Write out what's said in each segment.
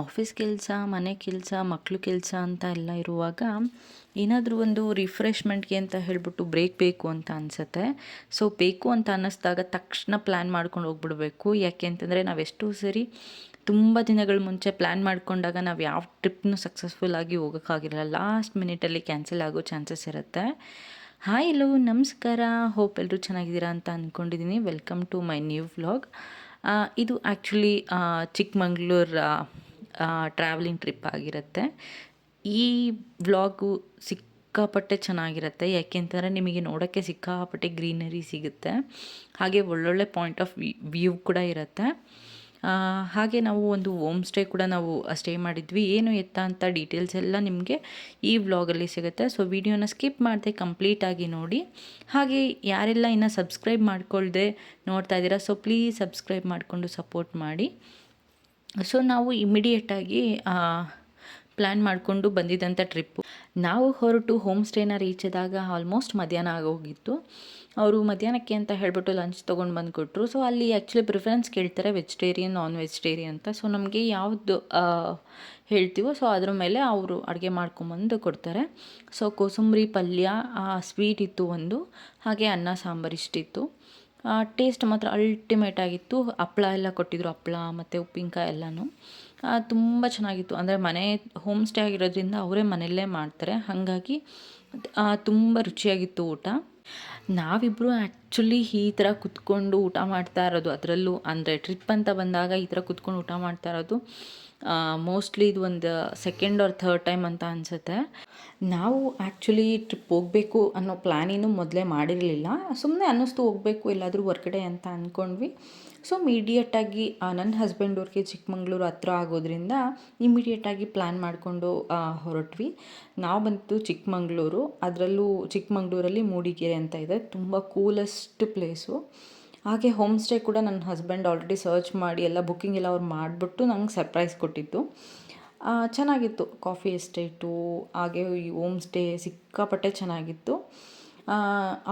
Office ಕೆಲಸ, ಮನೆ ಕೆಲಸ ಮಕ್ಕಳು ಕೆಲಸ ಅಂತ ಎಲ್ಲ ಇರುವಾಗ ಏನಾದರೂ ಒಂದು ರಿಫ್ರೆಶ್ಮೆಂಟ್ಗೆ ಅಂತ ಹೇಳಿಬಿಟ್ಟು ಬ್ರೇಕ್ ಬೇಕು ಅಂತ ಅನಿಸುತ್ತೆ. ಸೊ ಬೇಕು ಅಂತ ಅನ್ನಿಸ್ದಾಗ ತಕ್ಷಣ ಪ್ಲ್ಯಾನ್ ಮಾಡ್ಕೊಂಡು ಹೋಗ್ಬಿಡ್ಬೇಕು. ಯಾಕೆ ಅಂತಂದರೆ ನಾವು ಎಷ್ಟೋ ಸರಿ ತುಂಬ ದಿನಗಳ ಮುಂಚೆ ಪ್ಲ್ಯಾನ್ ಮಾಡ್ಕೊಂಡಾಗ ನಾವು ಯಾವ ಟ್ರಿಪ್ನೂ ಸಕ್ಸಸ್ಫುಲ್ ಆಗಿ ಹೋಗೋಕ್ಕಾಗಿರಲ್ಲ ಲಾಸ್ಟ್ ಮಿನಿಟಲ್ಲಿ ಕ್ಯಾನ್ಸಲ್ ಆಗೋ ಚಾನ್ಸಸ್ ಇರುತ್ತೆ. ಹಾಯ್ ಎಲ್ಲೋ, ನಮಸ್ಕಾರ. ಹೋಪ್ ಎಲ್ಲರೂ ಚೆನ್ನಾಗಿದ್ದೀರಾ ಅಂತ ಅಂದ್ಕೊಂಡಿದ್ದೀನಿ welcome to my new vlog ಇದು ಆ್ಯಕ್ಚುಲಿ ಚಿಕ್ಕಮಂಗ್ಳೂರು ಟ್ರಾವೆಲಿಂಗ್ ಟ್ರಿಪ್ ಆಗಿರುತ್ತೆ. ಈ ವ್ಲಾಗು ಸಿಕ್ಕಾಪಟ್ಟೆ ಚೆನ್ನಾಗಿರುತ್ತೆ. ಯಾಕೆಂತಂದರೆ ನಿಮಗೆ ನೋಡೋಕ್ಕೆ ಸಿಕ್ಕಾಪಟ್ಟೆ ಗ್ರೀನರಿ ಸಿಗುತ್ತೆ. ಹಾಗೆ ಒಳ್ಳೊಳ್ಳೆ ಪಾಯಿಂಟ್ ಆಫ್ ವ್ಯೂ ಕೂಡ ಇರುತ್ತೆ. ಹಾಗೆ ನಾವು ಒಂದು ಹೋಮ್ ಸ್ಟೇ ಕೂಡ ನಾವು ಸ್ಟೇ ಮಾಡಿದ್ವಿ. ಏನು ಎತ್ತ ಅಂತ ಡೀಟೇಲ್ಸ್ ಎಲ್ಲ ನಿಮಗೆ ಈ ವ್ಲಾಗಲ್ಲಿ ಸಿಗುತ್ತೆ. ಸೊ ವಿಡಿಯೋನ ಸ್ಕಿಪ್ ಮಾಡದೆ ಕಂಪ್ಲೀಟಾಗಿ ನೋಡಿ. ಹಾಗೆ ಯಾರೆಲ್ಲ ಇನ್ನು ಸಬ್ಸ್ಕ್ರೈಬ್ ಮಾಡ್ಕೊಳ್ದೆ ನೋಡ್ತಾ ಇದ್ದೀರಾ ಸೊ ಪ್ಲೀಸ್ ಸಬ್ಸ್ಕ್ರೈಬ್ ಮಾಡಿಕೊಂಡು ಸಪೋರ್ಟ್ ಮಾಡಿ. ಸೊ ನಾವು ಇಮಿಡಿಯೇಟಾಗಿ ಪ್ಲ್ಯಾನ್ ಮಾಡಿಕೊಂಡು ಬಂದಿದ್ದಂಥ ಟ್ರಿಪ್ಪು ನಾವು ಹೊರಟು ಹೋಮ್ ಸ್ಟೇನ ರೀಚ್ ಆದಾಗ ಆಲ್ಮೋಸ್ಟ್ ಮಧ್ಯಾಹ್ನ ಆಗೋಗಿತ್ತು ಅವರು ಮಧ್ಯಾಹ್ನಕ್ಕೆ ಅಂತ ಹೇಳಿಬಿಟ್ಟು ಲಂಚ್ ತೊಗೊಂಡು ಬಂದು ಕೊಟ್ಟರು ಸೊ ಅಲ್ಲಿ ಆ್ಯಕ್ಚುಲಿ ಪ್ರಿಫರೆನ್ಸ್ ಕೇಳ್ತಾರೆ ವೆಜಿಟೇರಿಯನ್ ನಾನ್ ವೆಜಿಟೇರಿಯನ್ ಅಂತ. ಸೊ ನಮಗೆ ಯಾವುದು ಹೇಳ್ತೀವೋ ಸೊ ಅದ್ರ ಮೇಲೆ ಅವರು ಅಡುಗೆ ಮಾಡ್ಕೊಂಬಂದು ಕೊಡ್ತಾರೆ. ಸೊ ಕೋಸಂಬರಿ ಪಲ್ಯ ಸ್ವೀಟ್ ಇತ್ತು ಒಂದು. ಹಾಗೆ ಅನ್ನ ಸಾಂಬಾರು ಇಷ್ಟಿತ್ತು. ಟೇಸ್ಟ್ ಮಾತ್ರ ಅಲ್ಟಿಮೇಟ್ ಆಗಿತ್ತು. ಹಪ್ಳ ಎಲ್ಲ ಕೊಟ್ಟಿದ್ರು, ಹಪ್ಳ ಮತ್ತು ಉಪ್ಪಿನಕಾಯಿ ಎಲ್ಲನೂ. ತುಂಬ ಚೆನ್ನಾಗಿತ್ತು. ಅಂದರೆ ಮನೆ ಹೋಮ್ ಸ್ಟೇ ಆಗಿರೋದ್ರಿಂದ ಅವರೇ ಮನೆಯಲ್ಲೇ ಮಾಡ್ತಾರೆ. ಹಾಗಾಗಿ ತುಂಬ ರುಚಿಯಾಗಿತ್ತು ಊಟ. ನಾವಿಬ್ಬರು ಆ್ಯಕ್ಚುಲಿ ಈ ಥರ ಕುತ್ಕೊಂಡು ಊಟ ಮಾಡ್ತಾ ಇರೋದು ಅದರಲ್ಲೂ, ಅಂದರೆ ಟ್ರಿಪ್ ಅಂತ ಬಂದಾಗ ಈ ಥರ ಕುತ್ಕೊಂಡು ಊಟ ಮಾಡ್ತಾ ಇರೋದು ಮೋಸ್ಟ್ಲಿ ಇದು ಒಂದು ಸೆಕೆಂಡ್ ಆರ್ ಥರ್ಡ್ ಟೈಮ್ ಅಂತ ಅನಿಸುತ್ತೆ. ನಾವು ಆ್ಯಕ್ಚುಲಿ ಟ್ರಿಪ್ ಹೋಗಬೇಕು ಅನ್ನೋ ಪ್ಲ್ಯಾನಿನೂ ಮೊದಲೇ ಮಾಡಿರಲಿಲ್ಲ. ಸುಮ್ಮನೆ ಅನ್ನಿಸ್ತು ಹೋಗಬೇಕು ಎಲ್ಲಾದರೂ ಹೊರ್ಗಡೆ ಅಂತ ಅಂದ್ಕೊಂಡ್ವಿ ಸೊ ಇಮಿಡಿಯೇಟಾಗಿ ನನ್ನ ಹಸ್ಬೆಂಡ್ ಅವ್ರಿಗೆ ಚಿಕ್ಕಮಂಗ್ಳೂರು ಹತ್ರ ಆಗೋದ್ರಿಂದ ಇಮಿಡಿಯೇಟಾಗಿ ಪ್ಲ್ಯಾನ್ ಮಾಡಿಕೊಂಡು ಹೊರಟ್ವಿ. ನಾವು ಬಂತು ಚಿಕ್ಕಮಂಗ್ಳೂರು. ಅದರಲ್ಲೂ ಚಿಕ್ಕಮಂಗ್ಳೂರಲ್ಲಿ ಮೂಡಿಗೆರೆ ಅಂತ ಇದೆ. ತುಂಬ ಕೂಲೆಸ್ಟ್ ಪ್ಲೇಸು ಹಾಗೆ ಹೋಮ್ ಸ್ಟೇ ಕೂಡ ನನ್ನ ಹಸ್ಬೆಂಡ್ ಆಲ್ರೆಡಿ ಸರ್ಚ್ ಮಾಡಿ, ಎಲ್ಲ ಬುಕ್ಕಿಂಗ್ ಎಲ್ಲ ಅವ್ರು ಮಾಡಿಬಿಟ್ಟು ನಂಗೆ ಸರ್ಪ್ರೈಸ್ ಕೊಟ್ಟಿದ್ದು. ಚೆನ್ನಾಗಿತ್ತು. ಕಾಫಿ ಎಸ್ಟೇಟು ಹಾಗೆ ಈ ಹೋಮ್ ಸ್ಟೇ ಸಿಕ್ಕಾಪಟ್ಟೆ ಚೆನ್ನಾಗಿತ್ತು.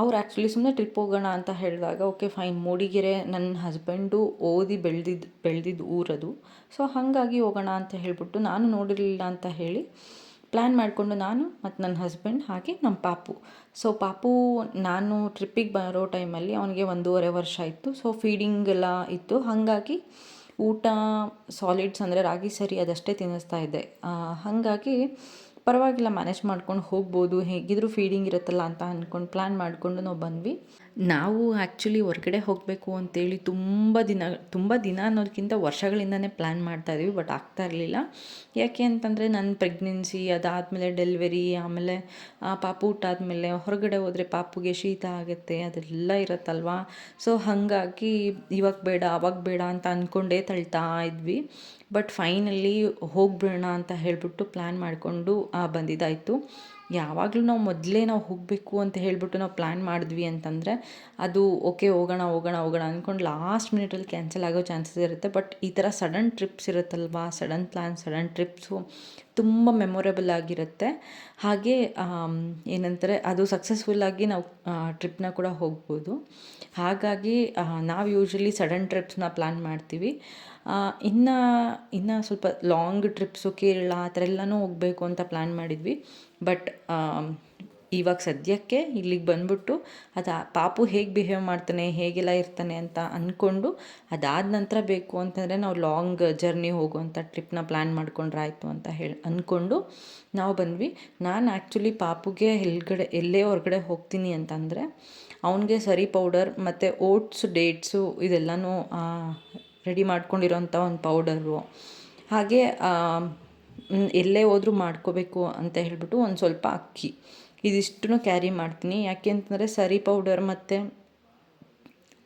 ಅವ್ರು ಆ್ಯಕ್ಚುಲಿ ಸುಮ್ಮನೆ ಟ್ರಿಪ್ ಹೋಗೋಣ ಅಂತ ಹೇಳಿದಾಗ ಓಕೆ ಫೈನ್ ಮೂಡಿಗೆರೆ ನನ್ನ ಹಸ್ಬೆಂಡು ಓದಿ ಬೆಳೆದಿದ್ದು ಬೆಳೆದಿದ್ದು ಊರದು. ಸೊ ಹಾಗಾಗಿ ಹೋಗೋಣ ಅಂತ ಹೇಳಿಬಿಟ್ಟು ನಾನು ನೋಡಿರಲಿಲ್ಲ ಅಂತ ಹೇಳಿ ಪ್ಲ್ಯಾನ್ ಮಾಡಿಕೊಂಡು ನಾನು ಮತ್ತು ನನ್ನ ಹಸ್ಬೆಂಡ್ ಹಾಗೆ ನಮ್ಮ ಪಾಪು. ಸೊ ಪಾಪು ನಾನು ಟ್ರಿಪ್ಪಿಗೆ ಬರೋ ಟೈಮಲ್ಲಿ ಅವನಿಗೆ ಒಂದೂವರೆ ವರ್ಷ ಇತ್ತು ಸೊ ಫೀಡಿಂಗ್ ಎಲ್ಲ ಇತ್ತು. ಹಾಗಾಗಿ ಊಟ ಸಾಲಿಡ್ಸ್ ಅಂದರೆ ರಾಗಿ ಸರಿ ಅದಷ್ಟೇ ತಿನ್ನಿಸ್ತಾ ಇದ್ದೆ. ಹಾಗಾಗಿ ಪರವಾಗಿಲ್ಲ ಮ್ಯಾನೇಜ್ ಮಾಡ್ಕೊಂಡು ಹೋಗ್ಬೋದು, ಹೇಗಿದ್ರೂ ಫೀಡಿಂಗ್ ಇರುತ್ತಲ್ಲ ಅಂತ ಅಂದ್ಕೊಂಡು ಪ್ಲ್ಯಾನ್ ಮಾಡಿಕೊಂಡು ನಾವು ಬಂದ್ವಿ. ನಾವು ಆ್ಯಕ್ಚುಲಿ ಹೊರಗಡೆ ಹೋಗಬೇಕು ಅಂತೇಳಿ ತುಂಬ ದಿನ ತುಂಬ ದಿನ ಅನ್ನೋದಕ್ಕಿಂತ ವರ್ಷಗಳಿಂದನೇ ಪ್ಲ್ಯಾನ್ ಮಾಡ್ತಾ ಇದ್ವಿ ಬಟ್ ಆಗ್ತಾ ಇರಲಿಲ್ಲ. ಯಾಕೆ ಅಂತಂದರೆ ನನ್ನ ಪ್ರೆಗ್ನೆನ್ಸಿ ಅದಾದಮೇಲೆ ಡೆಲಿವರಿ ಆಮೇಲೆ ಪಾಪು ಊಟ ಆದಮೇಲೆ ಹೊರಗಡೆ ಹೋದರೆ ಪಾಪುಗೆ ಶೀತ ಆಗುತ್ತೆ, ಅದೆಲ್ಲ ಇರುತ್ತಲ್ವಾ? ಸೊ ಹಾಗಾಗಿ ಇವಾಗ ಬೇಡ, ಅವಾಗ ಬೇಡ ಅಂತ ಅಂದ್ಕೊಂಡೇ ತಳ್ತಾ ಇದ್ವಿ. ಬಟ್ ಫೈನಲಿ ಹೋಗ್ಬಿಡೋಣ ಅಂತ ಹೇಳಿಬಿಟ್ಟು ಪ್ಲ್ಯಾನ್ ಮಾಡಿಕೊಂಡು ಬಂದಿದ್ದಾಯಿತು. ಯಾವಾಗಲೂ ನಾವು ಮೊದಲೇ ನಾವು ಹೋಗಬೇಕು ಅಂತ ಹೇಳಿಬಿಟ್ಟು ನಾವು ಪ್ಲ್ಯಾನ್ ಮಾಡಿದ್ವಿ ಅಂತಂದರೆ, ಅದು ಓಕೆ ಹೋಗೋಣ ಹೋಗೋಣ ಹೋಗೋಣ ಅಂದ್ಕೊಂಡು ಲಾಸ್ಟ್ ಮಿನಿಟಲ್ಲಿ ಕ್ಯಾನ್ಸಲ್ ಆಗೋ ಚಾನ್ಸಸ್ ಇರುತ್ತೆ. ಬಟ್ ಈ ಥರ ಸಡನ್ ಟ್ರಿಪ್ಸ್ ಇರುತ್ತಲ್ವಾ? ಸಡನ್ ಪ್ಲ್ಯಾನ್ ಸಡನ್ ಟ್ರಿಪ್ಸು ತುಂಬ ಮೆಮೊರೇಬಲ್ ಆಗಿರುತ್ತೆ. ಹಾಗೆ ಏನಂತಾರೆ, ಅದು ಸಕ್ಸಸ್ಫುಲ್ಲಾಗಿ ನಾವು ಟ್ರಿಪ್ನ ಕೂಡ ಹೋಗ್ಬೋದು. ಹಾಗಾಗಿ ನಾವು ಯೂಶ್ವಲಿ ಸಡನ್ ಟ್ರಿಪ್ಸ್ನ ಪ್ಲ್ಯಾನ್ ಮಾಡ್ತೀವಿ. ಇನ್ನು ಇನ್ನು ಸ್ವಲ್ಪ ಲಾಂಗ್ ಟ್ರಿಪ್ಸು ಕೇರಳ, ಆ ಥರ ಎಲ್ಲನೂ ಹೋಗಬೇಕು ಅಂತ ಪ್ಲ್ಯಾನ್ ಮಾಡಿದ್ವಿ. ಬಟ್ ಇವಾಗ ಸದ್ಯಕ್ಕೆ ಇಲ್ಲಿಗೆ ಬಂದ್ಬಿಟ್ಟು ಅದು ಪಾಪು ಹೇಗೆ ಬಿಹೇವ್ ಮಾಡ್ತಾನೆ, ಹೇಗೆಲ್ಲ ಇರ್ತಾನೆ ಅಂತ ಅಂದ್ಕೊಂಡು ಅದಾದ ನಂತರ ಬೇಕು ಅಂತಂದರೆ ನಾವು ಲಾಂಗ್ ಜರ್ನಿ ಹೋಗುವಂಥ ಟ್ರಿಪ್ನ ಪ್ಲ್ಯಾನ್ ಮಾಡ್ಕೊಂಡ್ರಾಯ್ತು ಅಂತ ಹೇಳಿ ಅಂದ್ಕೊಂಡು ನಾವು ಬಂದ್ವಿ. ನಾನು ಆ್ಯಕ್ಚುಲಿ ಪಾಪುಗೆ ಎಲ್ಗಡೆ, ಎಲ್ಲೇ ಹೊರಗಡೆ ಹೋಗ್ತೀನಿ ಅಂತಂದರೆ ಅವನಿಗೆ ಸರಿ ಪೌಡರ್ ಮತ್ತು ಓಟ್ಸ್ ಡೇಟ್ಸು ಇದೆಲ್ಲನೂ ರೆಡಿ ಮಾಡ್ಕೊಂಡಿರೋಂಥ ಒಂದು ಪೌಡರು ಹಾಗೆ ಎಲ್ಲೇ ಹೋದರೂ ಮಾಡ್ಕೋಬೇಕು ಅಂತ ಹೇಳಿಬಿಟ್ಟು ಒಂದು ಸ್ವಲ್ಪ ಅಕ್ಕಿ. ಇದಿಷ್ಟನ್ನು ಕ್ಯಾರಿ ಮಾಡ್ತೀನಿ. ಯಾಕೆ ಅಂತಂದರೆ ಸರಿ ಪೌಡರ್ ಮತ್ತು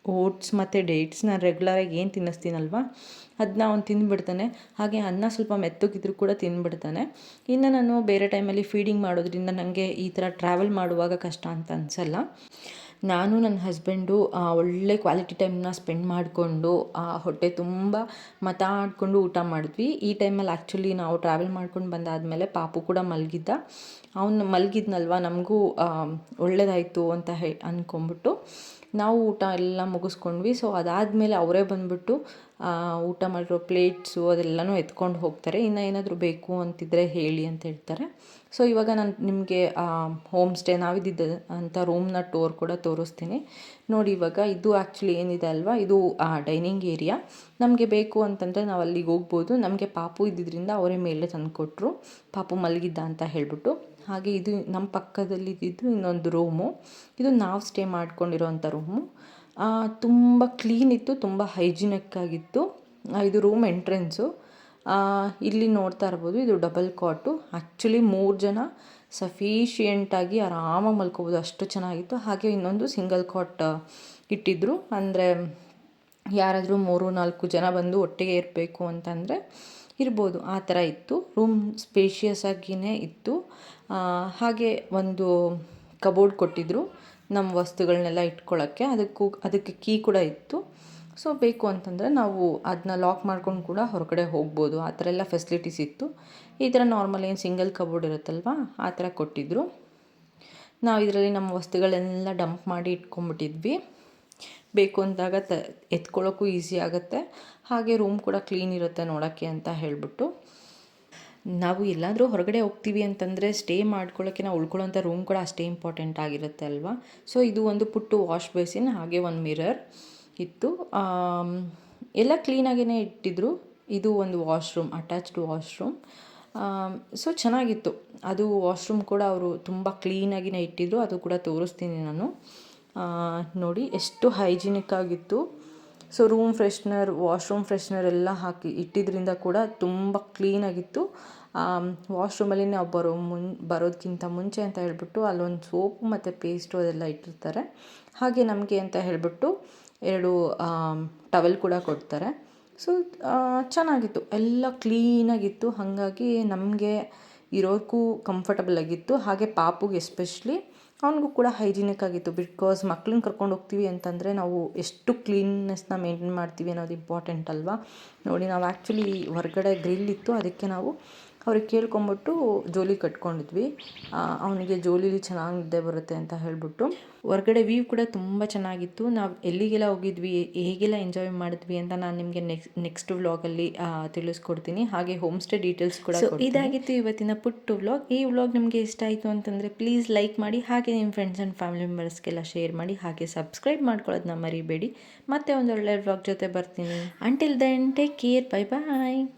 ಓಟ್ಸ್ ಮತ್ತು ಡೇಟ್ಸ್ ನಾನು ರೆಗ್ಯುಲರಾಗಿ ಏನು ತಿನ್ನಿಸ್ತೀನಲ್ವ? ಅದನ್ನ ಅವ್ನು ತಿಂದುಬಿಡ್ತಾನೆ ಹಾಗೆ ಅನ್ನ ಸ್ವಲ್ಪ ಮೆತ್ತಗಿದ್ರು ಕೂಡ ತಿಂದುಬಿಡ್ತಾನೆ ಇನ್ನು ನಾನು ಬೇರೆ ಟೈಮಲ್ಲಿ ಫೀಡಿಂಗ್ ಮಾಡೋದ್ರಿಂದ ನನಗೆ ಈ ಥರ ಟ್ರಾವೆಲ್ ಮಾಡುವಾಗ ಕಷ್ಟ ಅಂತ ಅನಿಸಲ್ಲ. ನಾನು ನನ್ನ ಹಸ್ಬೆಂಡು ಒಳ್ಳೆ ಕ್ವಾಲಿಟಿ ಟೈಮ್ನ ಸ್ಪೆಂಡ್ ಮಾಡಿಕೊಂಡು ಹೊಟ್ಟೆ ತುಂಬ ಮಾತಾಡಿಕೊಂಡು ಊಟ ಮಾಡಿದ್ವಿ. ಈ ಟೈಮಲ್ಲಿ ಆ್ಯಕ್ಚುಲಿ ನಾವು ಟ್ರಾವೆಲ್ ಮಾಡ್ಕೊಂಡು ಬಂದಾದಮೇಲೆ ಪಾಪು ಕೂಡ ಮಲಗಿದ್ದ. ಅವನು ಮಲಗಿದ್ನಲ್ವ? ನಮಗೂ ಒಳ್ಳೇದಾಯಿತು ಅಂತ ಹೇ ಅಂದ್ಕೊಂಬಿಟ್ಟು ನಾವು ಊಟ ಎಲ್ಲ ಮುಗಿಸ್ಕೊಂಡ್ವಿ. ಸೊ ಅದಾದಮೇಲೆ ಅವರೇ ಬಂದುಬಿಟ್ಟು ಊಟ ಮಾಡಿರೋ ಪ್ಲೇಟ್ಸು ಅದೆಲ್ಲನೂ ಎತ್ಕೊಂಡು ಹೋಗ್ತಾರೆ. ಇನ್ನು ಏನಾದರೂ ಬೇಕು ಅಂತಿದ್ದರೆ ಹೇಳಿ ಅಂತ ಹೇಳ್ತಾರೆ. ಸೊ ಇವಾಗ ನಾನು ನಿಮಗೆ ಹೋಮ್ ಸ್ಟೇ ನಾವಿದ್ದಿದ್ದ ಅಂಥ ರೂಮ್ನ ಟೂರ್ ಕೂಡ ತೋರಿಸ್ತೀನಿ. ನೋಡಿ, ಇವಾಗ ಇದು ಆ್ಯಕ್ಚುಲಿ ಏನಿದೆ ಅಲ್ವಾ? ಇದು ಡೈನಿಂಗ್ ಏರಿಯಾ ನಮಗೆ ಬೇಕು ಅಂತಂದರೆ ನಾವು ಅಲ್ಲಿಗೆ ಹೋಗ್ಬೋದು. ನಮಗೆ ಪಾಪು ಇದ್ದಿದ್ದರಿಂದ ಅವರೇ ಮೇಲೆ ತಂದುಕೊಟ್ರು. ಪಾಪು ಮಲಗಿದ್ದ ಅಂತ ಹೇಳಿಬಿಟ್ಟು. ಹಾಗೆ ಇದು ನಮ್ಮ ಪಕ್ಕದಲ್ಲಿ ಇದ್ದಿದ್ದು ಇನ್ನೊಂದು ರೂಮು ಇದು ನಾವು ಸ್ಟೇ ಮಾಡ್ಕೊಂಡಿರೋವಂಥ ರೂಮು ತುಂಬ ಕ್ಲೀನ್ ಇತ್ತು, ತುಂಬ ಹೈಜಿನಿಕ್ ಆಗಿತ್ತು. ಇದು ರೂಮ್ ಎಂಟ್ರೆನ್ಸು ಇಲ್ಲಿ ನೋಡ್ತಾ ಇರ್ಬೋದು, ಇದು ಡಬಲ್ ಕಾಟು ಆ್ಯಕ್ಚುಲಿ ಮೂರು ಜನ ಸಫೀಷಿಯೆಂಟಾಗಿ ಆರಾಮಾಗಿ ಮಲ್ಕೋಬೋದು, ಅಷ್ಟು ಚೆನ್ನಾಗಿತ್ತು. ಹಾಗೆ ಇನ್ನೊಂದು ಸಿಂಗಲ್ ಕಾಟ್ ಇಟ್ಟಿದ್ದರು ಅಂದರೆ ಯಾರಾದರೂ ಮೂರು, ನಾಲ್ಕು ಜನ ಬಂದು ಒಟ್ಟಿಗೆ ಇರಬೇಕು ಅಂತಂದರೆ ಇರ್ಬೋದು, ಆ ಥರ ಇತ್ತು. ರೂಮ್ ಸ್ಪೇಷಿಯಸ್ ಆಗಿಯೇ ಇತ್ತು. ಹಾಗೆ ಒಂದು ಕಬೋರ್ಡ್ ಕೊಟ್ಟಿದ್ದರು ನಮ್ಮ ವಸ್ತುಗಳನ್ನೆಲ್ಲ ಇಟ್ಕೊಳ್ಳೋಕ್ಕೆ. ಅದಕ್ಕೂ, ಅದಕ್ಕೆ ಕೀ ಕೂಡ ಇತ್ತು. ಸೊ, ಬೇಕು ಅಂತಂದರೆ ನಾವು ಅದನ್ನ ಲಾಕ್ ಮಾಡ್ಕೊಂಡು ಕೂಡ ಹೊರಗಡೆ ಹೋಗ್ಬೋದು. ಆ ಥರ ಎಲ್ಲ ಫೆಸಿಲಿಟೀಸ್ ಇತ್ತು. ಈ ಥರ ನಾರ್ಮಲ್ ಏನು ಸಿಂಗಲ್ ಕಬೋರ್ಡ್ ಇರುತ್ತಲ್ವ, ಆ ಥರ ಕೊಟ್ಟಿದ್ದರು ನಾವು ಇದರಲ್ಲಿ ನಮ್ಮ ವಸ್ತುಗಳನ್ನೆಲ್ಲ ಡಂಪ್ ಮಾಡಿ ಇಟ್ಕೊಂಬಿಟ್ಟಿದ್ವಿ ಬೇಕು ಅಂದಾಗ ತ, ಎತ್ಕೊಳ್ಳೋಕ್ಕೂ ಈಸಿ ಆಗುತ್ತೆ. ಹಾಗೆ ರೂಮ್ ಕೂಡ ಕ್ಲೀನ್ ಇರುತ್ತೆ ನೋಡೋಕ್ಕೆ ಅಂತ ಹೇಳಿಬಿಟ್ಟು. ನಾವು ಎಲ್ಲಾದರೂ ಹೊರಗಡೆ ಹೋಗ್ತೀವಿ ಅಂತಂದರೆ ಸ್ಟೇ ಮಾಡ್ಕೊಳ್ಳೋಕ್ಕೆ ನಾವು ಉಳ್ಕೊಳ್ಳೋಂಥ ರೂಮ್ ಕೂಡ ಅಷ್ಟೇ ಇಂಪಾರ್ಟೆಂಟ್ ಆಗಿರುತ್ತೆ ಅಲ್ವಾ? ಸೊ ಇದು ಒಂದು ಪುಟ್ಟು ವಾಶ್ ಬೇಸಿನ್ ಹಾಗೆ ಒಂದು ಮಿರರ್ ಇತ್ತು. ಎಲ್ಲ ಕ್ಲೀನಾಗೇ ಇಟ್ಟಿದ್ರು. ಇದು ಒಂದು ವಾಶ್ರೂಮ್ ಅಟ್ಯಾಚ್ಡ್ ವಾಶ್ರೂಮ್ ಸೊ ಚೆನ್ನಾಗಿತ್ತು. ಅದು ವಾಶ್ರೂಮ್ ಕೂಡ ಅವರು ತುಂಬ ಕ್ಲೀನಾಗಿನೇ ಇಟ್ಟಿದ್ರು. ಅದು ಕೂಡ ತೋರಿಸ್ತೀನಿ ನಾನು. ನೋಡಿ, ಎಷ್ಟು ಹೈಜಿನಿಕ್ ಆಗಿತ್ತು. So room freshener washroom freshener ಎಲ್ಲ ಹಾಕಿ ಇಟ್ಟಿದ್ದರಿಂದ ಕೂಡ ತುಂಬ ಕ್ಲೀನಾಗಿತ್ತು ವಾಶ್ರೂಮಲ್ಲಿ ನಾವು ಬರೋ ಮುನ್ ಬರೋದಕ್ಕಿಂತ ಮುಂಚೆ ಅಂತ ಹೇಳಿಬಿಟ್ಟು ಅಲ್ಲೊಂದು ಸೋಪು ಮತ್ತು ಪೇಸ್ಟು ಅದೆಲ್ಲ ಇಟ್ಟಿರ್ತಾರೆ. ಹಾಗೆ ನಮಗೆ ಅಂತ ಹೇಳಿಬಿಟ್ಟು ಎರಡು ಟವೆಲ್ ಕೂಡ ಕೊಡ್ತಾರೆ. ಸೊ ಚೆನ್ನಾಗಿತ್ತು. ಎಲ್ಲ ಕ್ಲೀನಾಗಿತ್ತು ಹಾಗಾಗಿ ನಮಗೆ ಇರೋಕ್ಕೂ ಕಂಫರ್ಟಬಲ್ ಆಗಿತ್ತು. ಹಾಗೆ ಪಾಪುಗೆ ಎಸ್ಪೆಷ್ಲಿ ಅವನಿಗೂ ಕೂಡ ಹೈಜಿನಿಕ್ ಆಗಿತ್ತು. ಬಿಕಾಸ್ ಮಕ್ಳನ್ನ ಕರ್ಕೊಂಡು ಹೋಗ್ತೀವಿ ಅಂತಂದರೆ ನಾವು ಎಷ್ಟು ಕ್ಲೀನ್ನೆಸ್ನ ಮೇಂಟೈನ್ ಮಾಡ್ತೀವಿ ಅನ್ನೋದು ಇಂಪಾರ್ಟೆಂಟ್ ಅಲ್ವಾ? ನೋಡಿ, ನಾವು ಆ್ಯಕ್ಚುಲಿ ಹೊರಗಡೆ ಗ್ರಿಲ್ ಇತ್ತು, ಅದಕ್ಕೆ ನಾವು ಅವ್ರಿಗೆ ಕೇಳ್ಕೊಂಬಿಟ್ಟು ಜೋಲಿ ಕಟ್ಕೊಂಡಿದ್ವಿ. ಅವನಿಗೆ ಜೋಲಿಲಿ ಚೆನ್ನಾಗಿ ನಿದ್ದೆ ಬರುತ್ತೆ ಅಂತ ಹೇಳಿಬಿಟ್ಟು. ಹೊರಗಡೆ ವ್ಯೂ ಕೂಡ ತುಂಬ ಚೆನ್ನಾಗಿತ್ತು. ನಾವು ಎಲ್ಲಿಗೆಲ್ಲ ಹೋಗಿದ್ವಿ ಹೇಗೆಲ್ಲ ಎಂಜಾಯ್ ಮಾಡಿದ್ವಿ ಅಂತ ನಾನು ನಿಮಗೆ ನೆಕ್ಸ್ಟ್ ನೆಕ್ಸ್ಟ್ ವ್ಲಾಗಲ್ಲಿ ತಿಳಿಸ್ಕೊಡ್ತೀನಿ. ಹಾಗೆ ಹೋಮ್ ಸ್ಟೇ ಡೀಟೇಲ್ಸ್ ಕೂಡ ಇದಾಗಿತ್ತು ಇವತ್ತಿನ ಪುಟ್ಟು ವ್ಲಾಗ್ ಈ ವ್ಲಾಗ್ ನಿಮಗೆ ಇಷ್ಟ ಆಯಿತು ಅಂತಂದರೆ ಪ್ಲೀಸ್ ಲೈಕ್ ಮಾಡಿ ಹಾಗೆ ನಿಮ್ಮ ಫ್ರೆಂಡ್ಸ್ ಆ್ಯಂಡ್ ಫ್ಯಾಮಿಲಿ ಮೆಂಬರ್ಸ್ಗೆಲ್ಲ ಶೇರ್ ಮಾಡಿ ಹಾಗೆ ಸಬ್ಸ್ಕ್ರೈಬ್ ಮಾಡ್ಕೊಳ್ಳೋದನ್ನ ಮರಿಬೇಡಿ. ಮತ್ತೆ ಒಂದು ಒಳ್ಳೆ ವ್ಲಾಗ್ ಜೊತೆ ಬರ್ತೀನಿ. Until then take care bye bye